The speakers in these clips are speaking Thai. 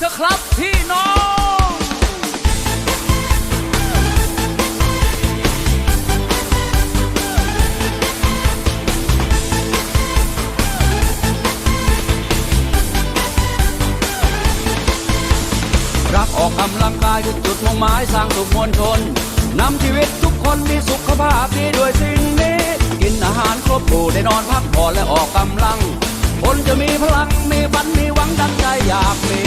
เถอะครับพี่น้องรักออกกำลังกายคือจุดมุ่งหมายสร้างสุขมวลชนนำชีวิตทุกคนมีสุขภาพดีด้วยสิ่งนี้ กินอาหารครบหมู่ได้นอนพักผ่อนและออกกำลัง คนจะมีพลัง มีฝัน มีหวังดังใจอยากมี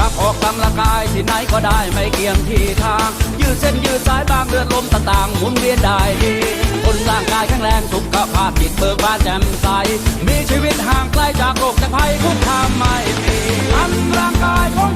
รักออกกำลังกายที่ไหนก็ได้ไม่เกี่ยงที่ทาง ยืดเส้นยืดสายบางเลือดลมต่างๆหมุนเวียนได้ดี นร่างกายแข็งแรงสุขภาพจิตเบิกบานแจ่มใส มีชีวิตห่างไกลจากโรคจากภัยคุกคามไม่มีอันร่างกายของ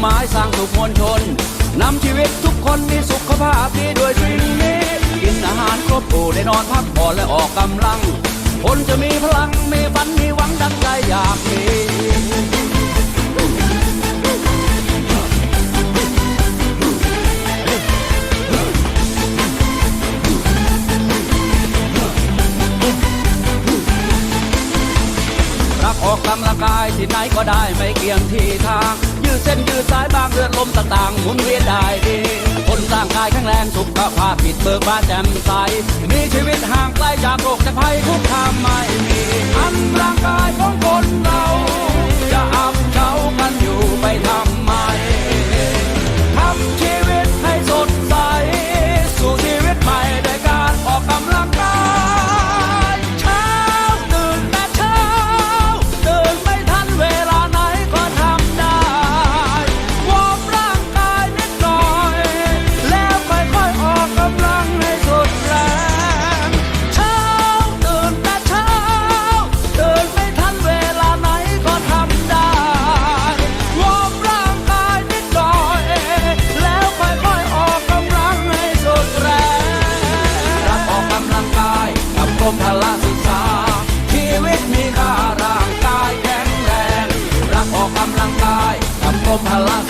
หมายสร้างสุขมวลชนนำชีวิตทุกคนมีสุขภาพดีด้วยสิ่งนี้กินอาหารครบหมู่ได้นอนพักผ่อนและออกกำลัง คนจะมีพลังมีฝันมีหวังดังใจอยากมีรักออกกำลังกายที่ไหนก็ได้ไม่เกี่ยงที่ทาง ยืดเส้นยืดสายบางเลือดลมต่างๆหมุนเวียนได้ดีคนร่างกายแข็งแรงสุขภาพผิดเบิกบานแจ่มใสมีชีวิตห่างไกลจากโรคจากภัยคุกคามไม่มี กั